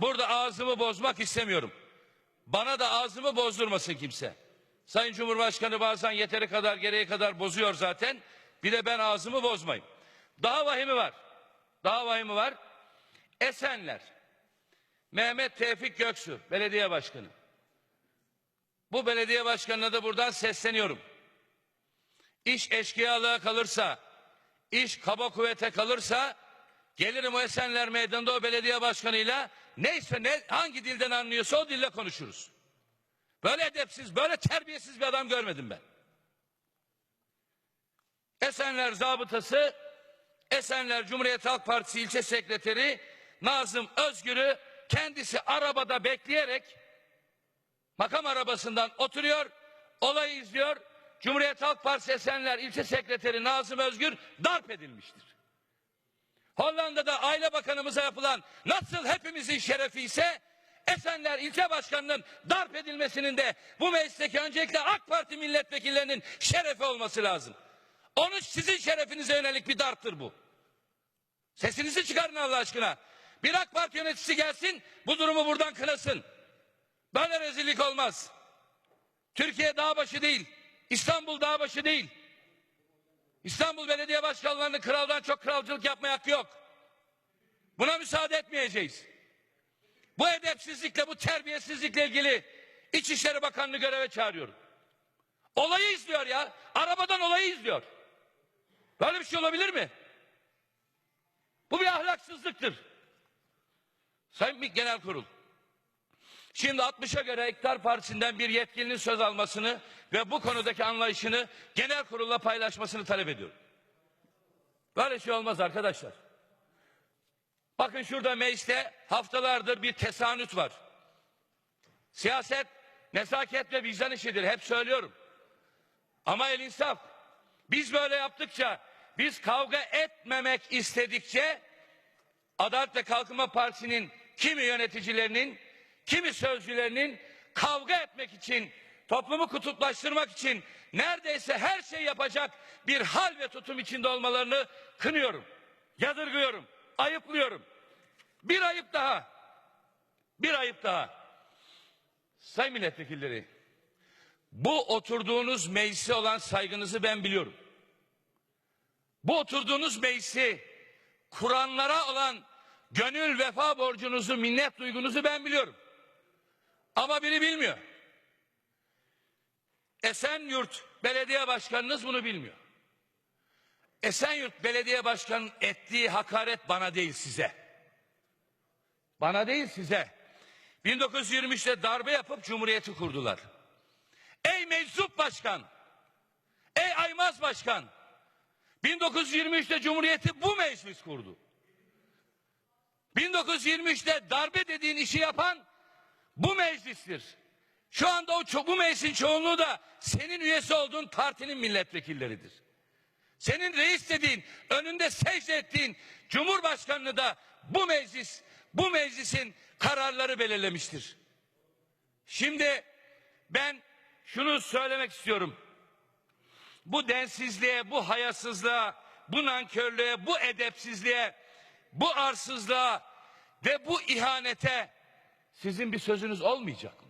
burada ağzımı bozmak istemiyorum. Bana da ağzımı bozdurmasın kimse. Sayın Cumhurbaşkanı bazen yeteri kadar gereği kadar bozuyor zaten. Bir de ben ağzımı bozmayayım. Daha vahimi var. Daha vahimi var. Esenler. Mehmet Tevfik Göksu belediye başkanı. Bu belediye başkanına da buradan sesleniyorum. İş eşkıyalığa kalırsa, iş kaba kuvvete kalırsa gelirim o Esenler Meydanı'nda o belediye başkanıyla neyse ne hangi dilden anlıyorsa o dille konuşuruz. Böyle edepsiz, böyle terbiyesiz bir adam görmedim ben. Esenler zabıtası, Esenler Cumhuriyet Halk Partisi ilçe sekreteri Nazım Özgür'ü kendisi arabada bekleyerek makam arabasından oturuyor, olayı izliyor. Cumhuriyet Halk Partisi Esenler ilçe sekreteri Nazım Özgür darp edilmiştir. Hollanda'da aile bakanımıza yapılan nasıl hepimizin şerefi ise Esenler ilçe başkanının darp edilmesinin de bu meclisteki öncelikle AK Parti milletvekillerinin şerefi olması lazım. Onun sizin şerefinize yönelik bir darptır bu. Sesinizi çıkarın Allah aşkına. Bir AK Parti yöneticisi gelsin bu durumu buradan kınasın. Böyle rezillik olmaz. Türkiye dağ başı değil. İstanbul dağ başı değil. İstanbul belediye başkanlarının kraldan çok kralcılık yapmaya hakkı yok. Buna müsaade etmeyeceğiz. Bu edepsizlikle, bu terbiyesizlikle ilgili İçişleri Bakanlığı göreve çağırıyorum. Olayı izliyor ya. Arabadan olayı izliyor. Böyle bir şey olabilir mi? Bu bir ahlaksızlıktır. Sayın Genel Kurul. Şimdi 60'a göre İktidar Partisi'nden bir yetkilinin söz almasını ve bu konudaki anlayışını genel kurulla paylaşmasını talep ediyorum. Böyle şey olmaz arkadaşlar. Bakın şurada mecliste haftalardır bir tesanüt var. Siyaset nezaket ve vicdan işidir. Hep söylüyorum. Ama el insaf. Biz böyle yaptıkça, biz kavga etmemek istedikçe Adalet ve Kalkınma Partisi'nin kimi yöneticilerinin, kimi sözcülerinin kavga etmek için, toplumu kutuplaştırmak için neredeyse her şey yapacak bir hal ve tutum içinde olmalarını kınıyorum. Yadırgıyorum, ayıplıyorum. Bir ayıp daha. Bir ayıp daha. Sayın milletvekilleri, bu oturduğunuz meclise olan saygınızı ben biliyorum. Bu oturduğunuz meclisi Kur'anlara olan gönül vefa borcunuzu, minnet duygunuzu ben biliyorum. Ama biri bilmiyor. Esenyurt Belediye Başkanınız bunu bilmiyor. Esenyurt Belediye Başkanı'nın ettiği hakaret bana değil size. Bana değil size. 1923'te darbe yapıp cumhuriyeti kurdular. Ey meczup başkan, ey aymaz başkan, 1923'te cumhuriyeti bu meclis kurdu. 1923'te darbe dediğin işi yapan bu meclistir. Şu anda o bu meclisin çoğunluğu da senin üyesi olduğun partinin milletvekilleridir. Senin reis dediğin, önünde secde ettiğin Cumhurbaşkanını da bu meclis, bu meclisin kararları belirlemiştir. Şimdi ben şunu söylemek istiyorum. Bu densizliğe, bu hayasızlığa, bu nankörlüğe, bu edepsizliğe, bu arsızlığa ve bu ihanete sizin bir sözünüz olmayacak mı?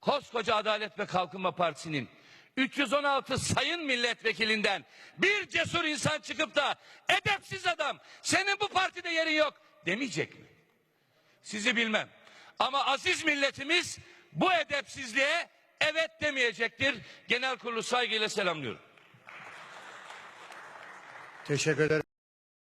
Koskoca Adalet ve Kalkınma Partisi'nin 316 sayın milletvekilinden bir cesur insan çıkıp da edepsiz adam senin bu partide yerin yok demeyecek mi? Sizi bilmem. Ama aziz milletimiz bu edepsizliğe evet demeyecektir. Genel kurulu saygıyla selamlıyorum. Teşekkür ederim.